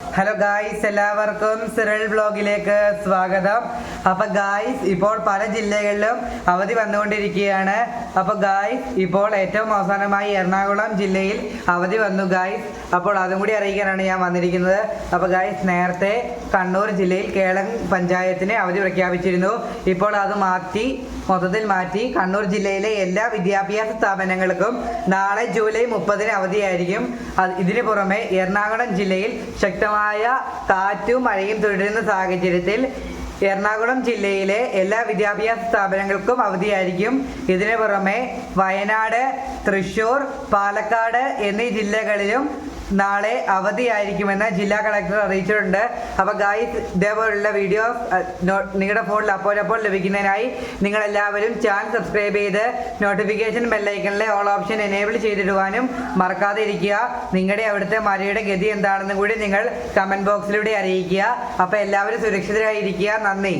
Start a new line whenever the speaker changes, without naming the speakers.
Hello guys എല്ലാവർക്കും സിറൽ ബ്ലോഗിലേക്ക് സ്വാഗതം. അപ്പൊ ഗായ്സ് ഇപ്പോൾ പല ജില്ലകളിലും അവധി വന്നുകൊണ്ടിരിക്കുകയാണ്. അപ്പൊ ഗായ്സ് ഇപ്പോൾ ഏറ്റവും അവസാനമായി എറണാകുളം ജില്ലയിൽ അവധി വന്നു ഗായ്സ് അപ്പോൾ അതും കൂടി അറിയിക്കാനാണ് ഞാൻ വന്നിരിക്കുന്നത്. അപ്പൊ ഗായ്സ് നേരത്തെ കണ്ണൂർ ജില്ലയിൽ കേളം പഞ്ചായത്തിന് അവധി പ്രഖ്യാപിച്ചിരുന്നു. ഇപ്പോൾ അത് മാറ്റി മൊത്തത്തിൽ മാറ്റി കണ്ണൂർ ജില്ലയിലെ എല്ലാ വിദ്യാഭ്യാസ സ്ഥാപനങ്ങൾക്കും നാളെ ജൂലൈ മുപ്പതിന് അവധിയായിരിക്കും. ഇതിനു പുറമെ എറണാകുളം ജില്ലയിൽ ശക്തമായ കാറ്റും മഴയും തുടരുന്ന സാഹചര്യത്തിൽ എറണാകുളം ജില്ലയിലെ എല്ലാ വിദ്യാഭ്യാസ സ്ഥാപനങ്ങൾക്കും അവധിയായിരിക്കും. ഇതിനു പുറമെ വയനാട് തൃശൂർ പാലക്കാട് എന്നീ ജില്ലകളിലും നാളെ അവധിയായിരിക്കുമെന്ന് ജില്ലാ കളക്ടർ അറിയിച്ചിട്ടുണ്ട്. അപ്പോൾ ഗായ്സ് ഇതേപോലുള്ള വീഡിയോ നിങ്ങളുടെ ഫോണിൽ അപ്പോഴപ്പോൾ ലഭിക്കുന്നതിനായി നിങ്ങൾ എല്ലാവരും ചാനൽ സബ്സ്ക്രൈബ് ചെയ്ത് നോട്ടിഫിക്കേഷൻ ബെല്ലൈക്കണിലെ ഓൾ ഓപ്ഷൻ എനേബിൾ ചെയ്തിടുവാനും മറക്കാതെ ഇരിക്കുക. നിങ്ങളുടെ അവിടുത്തെ മഴയുടെ ഗതി എന്താണെന്നും കൂടി നിങ്ങൾ കമന്റ് ബോക്സിലൂടെ അറിയിക്കുക. അപ്പോൾ എല്ലാവരും സുരക്ഷിതരായിരിക്കുക. നന്ദി.